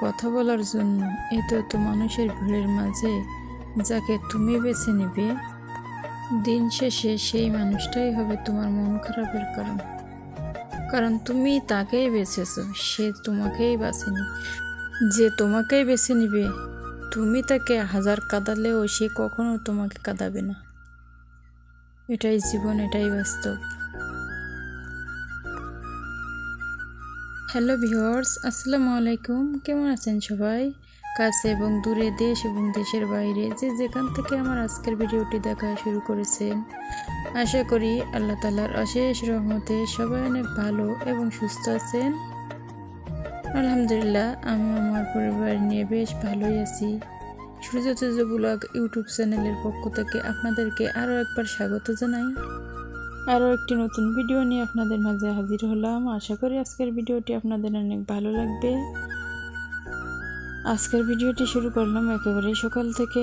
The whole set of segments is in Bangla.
কথা বলার জন্য এত এত মানুষের ভিড়ের মাঝে যাকে তুমি বেছে নেবে, দিন শেষে সেই মানুষটাই হবে তোমার মন খারাপের কারণ। কারণ তুমি তাকেই বেছেছো, সে তোমাকেই বাছেনি যে তোমাকেই বেছে নিবে, তুমি তাকে হাজার কাঁদালেও সে কখনো তোমাকে কাঁদাবে না। এটাই জীবন, এটাই বাস্তব। হ্যালো ভিউয়ার্স, আসসালামু আলাইকুম। কেমন আছেন সবাই? কাছে এবং দূরে দেশ এবং দেশের বাইরে যে যেখান থেকে আমার আজকের ভিডিওটি দেখা শুরু করেছেন, আশা করি আল্লাহ তালার অশেষ রহমতে সবাই অনেক ভালো এবং সুস্থ আছেন। আলহামদুলিল্লাহ আমি আমার পরিবার নিয়ে বেশ ভালোই আছি। সূর্য তেজ ব্লগ ইউটিউব চ্যানেলের পক্ষ থেকে আপনাদেরকে আরও একবার স্বাগত জানাই। আরও একটি নতুন ভিডিও নিয়ে আপনাদের মাঝে হাজির হলাম। আশা করি আজকের ভিডিওটি আপনাদের অনেক ভালো লাগবে। আজকের ভিডিওটি শুরু করলাম একেবারেই সকাল থেকে।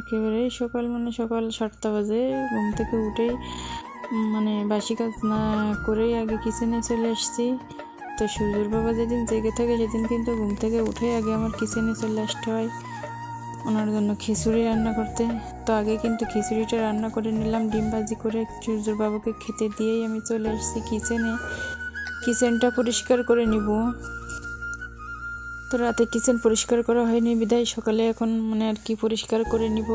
একেবারেই সকাল মানে সকাল সাতটা বাজে। ঘুম থেকে উঠেই মানে বাসি কাজ না করেই আগে কিচেনে চলে আসছি। তো সূর্যর বাবা যেদিন জেগে থাকে সেদিন কিন্তু ঘুম থেকে উঠে আগে আমার কিচেনে চলে আসতে হয়। ওনার জন্য খিচুড়ি রান্না করতে। তো আগে কিন্তু খিচুড়িটা রান্না করে নিলাম, ডিম ভাজি করে সূর্যর বাবাকে খেতে দিয়েই আমি চলে আসছি কিচেনে কিচেনটা পরিষ্কার করে নিব। তো রাতে কিচেন পরিষ্কার করা হয়নি বিদায়, সকালে এখন মানে আর কি পরিষ্কার করে নিব।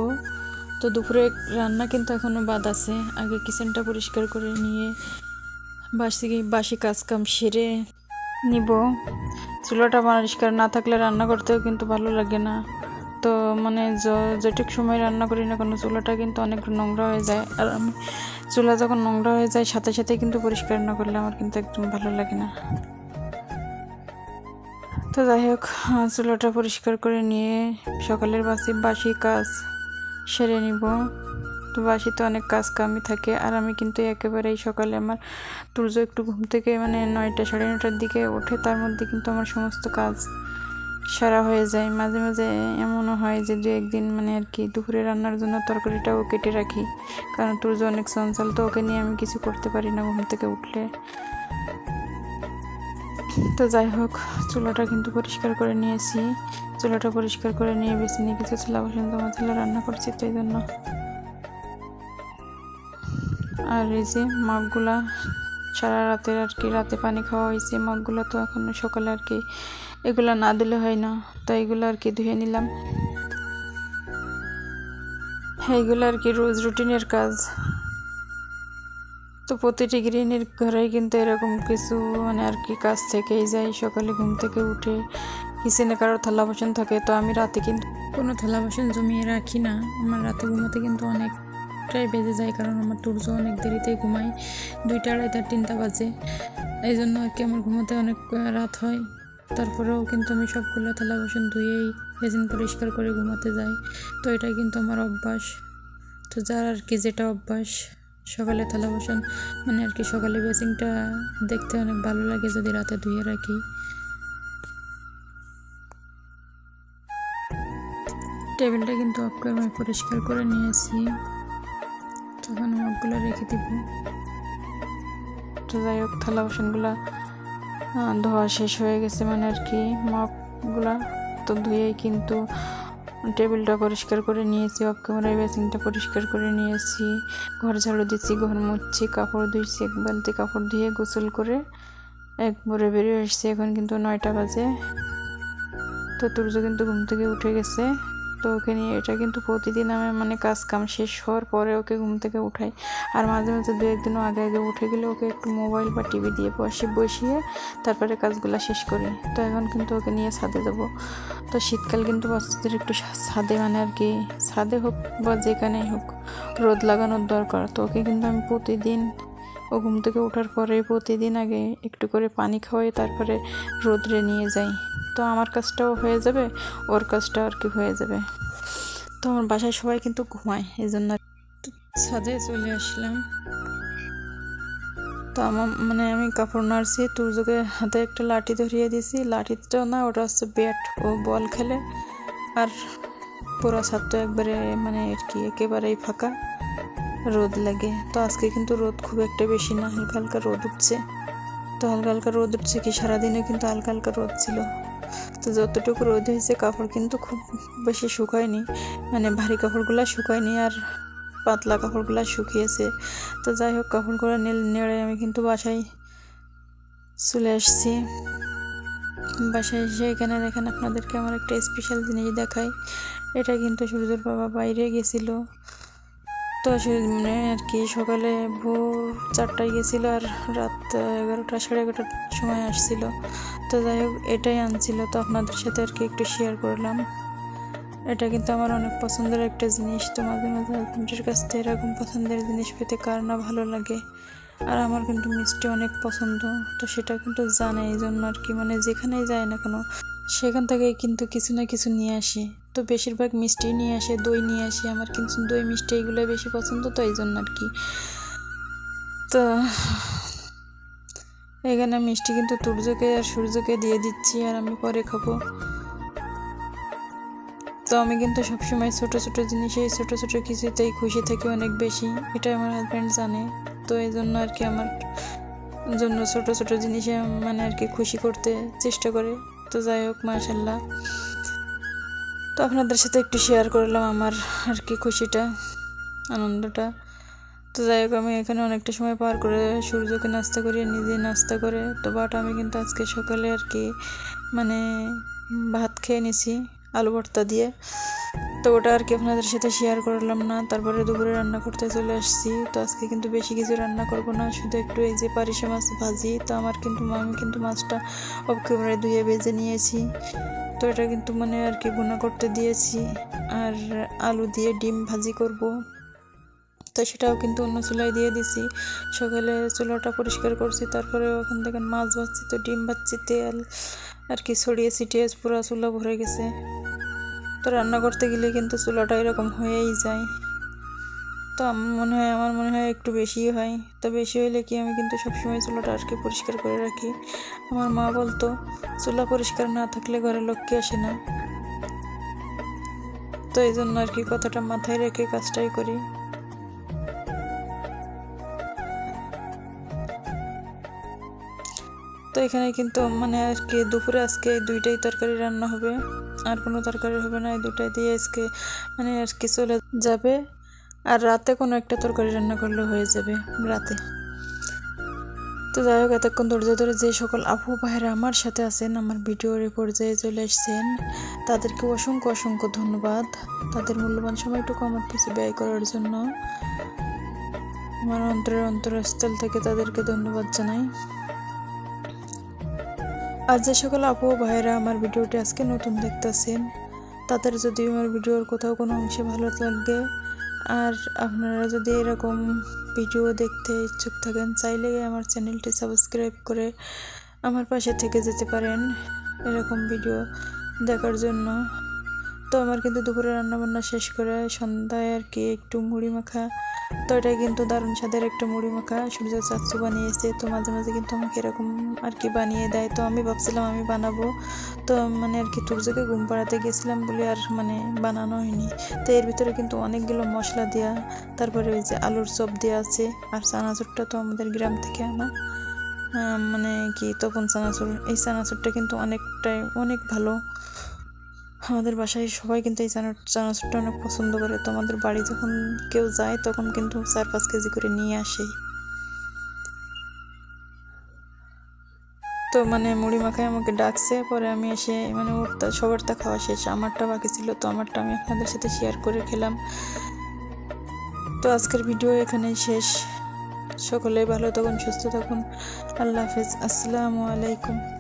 তো দুপুরে রান্না কিন্তু এখনও বাদ আছে। আগে কিচেনটা পরিষ্কার করে নিয়ে বাসি বাসি কাজ কাম সেরে নিব। চুলাটা পরিষ্কার না থাকলে রান্না করতেও কিন্তু ভালো লাগে না। তো মানে যেটুক সময় রান্না করি না কোনো, চুলাটা কিন্তু অনেক নোংরা হয়ে যায়। আর আমি চুলা যখন নোংরা হয়ে যায়, সাথে সাথে কিন্তু পরিষ্কার না করলে আমার কিন্তু একদম ভালো লাগে না। তো যাই হোক চুলাটা পরিষ্কার করে নিয়ে সকালের বাসি বাসি কাজ সেরে নিব। তো বাসিতে অনেক কাজ কামই থাকে, আর আমি কিন্তু একেবারেই সকালে আমার তুর্য একটু ঘুম থেকে মানে নয়টা সাড়ে নটার দিকে ওঠে, তার মধ্যে কিন্তু আমার সমস্ত কাজ সারা হয়ে যায়। মাঝে মাঝে এমনও হয় যে দু একদিন মানে আর কি দুপুরে রান্নার জন্য তরকারিটাও কেটে রাখি। কারণ তোর তুর্য অনেক চঞ্চল, তো ওকে নিয়ে আমি কিছু করতে পারি না ঘুম থেকে উঠলে। তো যাই হোক, চুলাটা কিন্তু পরিষ্কার করে নিয়েছি। চুলাটা পরিষ্কার করে নিয়ে বেছে নিয়ে কিছু ছোলা বসন্ত মশলা রান্না করছি তো এই জন্য। আর এই যে মাছগুলা সারা রাতের আর কি রাতে পানি খাওয়া হয়েছে। মাগগুলো তো এখন সকালে আর কি এগুলো না দিলে হয় না। তো এগুলো আর কি ধুয়ে নিলাম। এইগুলো আর কি রোজ রুটিনের কাজ। তো প্রতিটি গৃহিণীর ঘরেই কিন্তু এরকম কিছু মানে আর কি কাজ থেকেই যায়। সকালে ঘুম থেকে উঠে কিচেনে কারও থালা বাসন থাকে, তো আমি রাতে কিন্তু কোনো থালা বাসন জমিয়ে রাখি না। আমার রাতে ঘুমাতে কিন্তু অনেকটাই বেজে যায়, কারণ আমার তুর্য অনেক দেরিতে ঘুমাই দুইটা, আড়াইটা, তিনটা বাজে। এই জন্য আর কি আমার ঘুমাতে অনেক রাত হয়। তারপরেও কিন্তু আমি সবগুলো থালা বাসন ধুয়েই বেসিন পরিষ্কার করে ঘুমাতে যাই। তো এটাই কিন্তু আমার অভ্যাস। তো যার আর কি যেটা অভ্যাস, সকালে থালা বাসন মানে আর কি সকালে বেসিংটা দেখতে অনেক ভালো লাগে যদি রাতে ধুয়ে রাখি। টেবিলটা কিন্তু অফ করে আমি পরিষ্কার করে নিয়েছি। তখন মগগুলো রেখে দিব। তো যাই হোক, থালা বাসনগুলো ধোয়া শেষ হয়ে গেছে মানে আর কি। মগগুলা তো ধুয়েই কিন্তু টেবিলটা পরিষ্কার করে নিয়েছি, অফ ক্যামেরায় বেসিংটা পরিষ্কার করে নিয়েছি। ঘর ঝাড়ু দিচ্ছি, ঘর মুছছি, কাপড় ধুইছি, এক বালতি কাপড় ধুয়ে গোসল করে একবারে বেরিয়ে এসছি এখন কিন্তু নয়টা বাজে। তো তুর্য কিন্তু ঘুম থেকে উঠে গেছে। তো ওকে নিয়ে এটা কিন্তু প্রতিদিন আমি মানে কাজ কাম শেষ হওয়ার পরে ওকে ঘুম থেকে উঠাই। আর মাঝে মাঝে দু একদিনও আগে আগে উঠে গেলে ওকে একটু মোবাইল বা টিভি দিয়ে বসে বসিয়ে তারপরে কাজগুলো শেষ করি। তো এখন কিন্তু ওকে নিয়ে ছাদে যাব। তো শীতকাল কিন্তু বাচ্চাদের একটু ছাদে মানে আর কি, ছাদে হোক বা যেখানেই হোক রোদ লাগানোর দরকার। তো ওকে কিন্তু আমি প্রতিদিন ও ঘুম থেকে ওঠার পরে প্রতিদিন আগে একটু করে পানি খাওয়াই, তারপরে রোদ্রে নিয়ে যাই। তো আমার কাজটাও হয়ে যাবে, ওর কাজটাও আর কি হয়ে যাবে। তো আমার বাসায় সবাই কিন্তু ঘুমায় এই জন্য ছাদে চলে আসলাম। তো আমার মানে আমি কাপড় নাড়ছি তুর্যকে হাতে একটা লাঠি ধরিয়ে দিয়েছি লাঠিটাও না, ওটা হচ্ছে ব্যাট, ও বল খেলে। আর পুরো ছাদ তো একবারে মানে আর কি, একেবারেই ফাঁকা। রোদ লাগে। তো আজকে কিন্তু রোদ খুব একটা বেশি না, হালকা হালকা রোদ উঠছে। তো হালকা হালকা রোদ উঠছে কি, সারাদিনে কিন্তু হালকা হালকা রোদ ছিল। তো যতটুকু রোদ হয়েছে, কাপড় কিন্তু খুব বেশি শুকায়নি। মানে ভারী কাপড়গুলো শুকায়নি আর পাতলা কাপড়গুলো শুকিয়েছে। তো যাই হোক, কাপড়গুলো নেড়ে আমি কিন্তু বাসায় চলে আসছি। বাসায় এসে এখানে দেখেন আপনাদেরকে আমার একটা স্পেশাল জিনিস দেখাই। এটা কিন্তু সূর্যের বাবা বাইরে গেছিল। তো মানে আর কি সকালে ভোর চারটায় গেছিল আর রাত এগারোটা, সাড়ে এগারোটার সময় আসছিল। তো যাই হোক, এটাই আনছিল। তো আপনাদের সাথে আর কি একটু শেয়ার করলাম। এটা কিন্তু আমার অনেক পছন্দের একটা জিনিস। তো মাঝে মাঝে হাজব্যান্ডের কাছ থেকে এরকম পছন্দের জিনিস পেতে কার না ভালো লাগে? আর আমার কিন্তু মিষ্টি অনেক পছন্দ। তো সেটা কিন্তু জানে এই জন্য আর কি মানে যেখানেই যায় না কেন, সেখান থেকে কিন্তু কিছু না কিছু নিয়ে আসি। তো বেশিরভাগ মিষ্টি নিয়ে আসে, দই নিয়ে আসে আমার, কিন্তু দই মিষ্টি এগুলো বেশি পছন্দ তো এই জন্য আর কি। তো এখানে মিষ্টি কিন্তু তুর্যকে আর সূর্যকে দিয়ে দিচ্ছি আর আমি পরে খাব। তো আমি কিন্তু সবসময় ছোট ছোট জিনিসে ছোট ছোট কিছুতেই খুশি থাকি অনেক বেশি, এটা আমার হাজব্যান্ড জানে। তো এই জন্য আর কি আমার জন্য ছোট ছোট জিনিসে মানে আর কি খুশি করতে চেষ্টা করে। তো যাই হোক মাশাল্লাহ তো আপনাদের সাথে একটু শেয়ার করলাম আমার আর কি খুশিটা, আনন্দটা। তো যাই হোক, আমি এখানে অনেকটা সময় পার করে সূর্যকে নাস্তা করিয়ে নিজে নাস্তা করে, তো বাট আমি কিন্তু আজকে সকালে আর কি মানে ভাত খেয়ে নিছি, আলু ভর্তা দিয়ে। তো ওটা আর কি আপনাদের সাথে শেয়ার করলাম না, তারপরে দুপুরে রান্না করতে চলে আসছি। তো আজকে কিন্তু বেশি কিছু রান্না করব না, শুধু একটু এই যে পারিশা মাছ ভাজি, তো আমার কিন্তু, আমি কিন্তু মাছটা অপকেবারে ধুয়ে ভেজে নিয়েছি। তো এটা কিন্তু মানে আর কি গুণা করতে দিয়েছি। আর আলু দিয়ে ডিম ভাজি করব। তো সেটাও কিন্তু অন্য চুলায় দিয়ে দিছি। সকালে চুলাটা পরিষ্কার করছি তারপরে ওখান থেকে মাছ ভাজছি, তো ডিম ভাজছি, তেল আর কি ছড়িয়ে ছিটিয়ে পুরো চুলা ভরে গেছে। তো রান্না করতে গেলে কিন্তু চুলাটা এরকম হয়েই যায়। তো মনে হয়, আমার মনে হয় একটু বেশিই হয়। তো বেশি হইলে কি আমি কিন্তু সবসময় চুলাটা আর কি পরিষ্কার করে রাখি। আমার মা বলতো, চুলা পরিষ্কার না থাকলে ঘরে লক্ষ্মী আসে না? তো এই জন্য আর কি কথাটা মাথায় রেখে কাজটাই করি। তো এখানে কিন্তু মানে আর কি দুপুরে আজকে দুইটাই তরকারি রান্না হবে। আর কোনো তরকারি হবে না, এই দুটাই দিয়ে আজকে মানে আর কি চলে যাবে। আর রাতে কোনো একটা তরকারি রান্না করলে হয়ে যাবে রাতে। তো যাই হোক, এতক্ষণ ধৈর্য ধরে যে সকল আপু ভাইরা আমার সাথে আছেন, আমার ভিডিওর পর্যায়ে চলে এসছেন তাদেরকে অসংখ্য অসংখ্য ধন্যবাদ। তাদের মূল্যবান সময়টুকু আমার পিছিয়ে ব্যয় করার জন্য আমার অন্তরের অন্তরস্থল থেকে তাদেরকে ধন্যবাদ জানাই। আর যে সকল আপু ও ভাইয়েরা আমার ভিডিওটি আজকে নতুন দেখতেছেন, তাদের যদি আমার ভিডিওর কোথাও কোনো অংশে ভালো লাগবে আর আপনারা যদি এরকম ভিডিও দেখতে ইচ্ছুক থাকেন, চাইলে আমার চ্যানেলটি সাবস্ক্রাইব করে আমার পাশে থেকে যেতে পারেন এরকম ভিডিও দেখার জন্য। তো আমার কিন্তু দুপুরে রান্নাবান্না শেষ করে সন্ধ্যায় আর কি একটু মুড়ি মাখা তো এটা কিন্তু দারুণ স্বাদের একটা মুড়ি মাখা। সূর্য চাচ্ছু বানিয়েছে, তো মাঝে মাঝে কিন্তু আমাকে এরকম আর কি বানিয়ে দেয়। তো আমি ভাবছিলাম আমি বানাবো। তো মানে আর কি তুর্যকে ঘুম পাড়াতে গেছিলাম বলে আর মানে বানানো হয়নি। তো এর ভিতরে কিন্তু অনেকগুলো মশলা দেওয়া তারপরে ওই যে আলুর চপ দেওয়া আছে আর চানাচুরটা তো আমাদের গ্রাম থেকে আনা। মানে কি তখন চানাচুর, এই চানাচুরটা কিন্তু অনেকটাই, অনেক ভালো। আমাদের বাসায় সবাই কিন্তু এই চানা চানাচুরটা অনেক পছন্দ করে। তো আমাদের বাড়ি যখন কেউ যায়, তখন কিন্তু চার পাঁচ কেজি করে নিয়ে আসে। তো মানে মুড়ি মাখায় আমাকে ডাকছে, পরে আমি এসে মানে ওরটা সবারটা খাওয়া শেষ। আমারটা বাকি ছিল, তো আমারটা আমি আপনাদের সাথে শেয়ার করে খেলাম। তো আজকের ভিডিও এখানেই শেষ। সকলে ভালো থাকুন, সুস্থ থাকুন। আল্লাহ হাফেজ। আসসালামু আলাইকুম।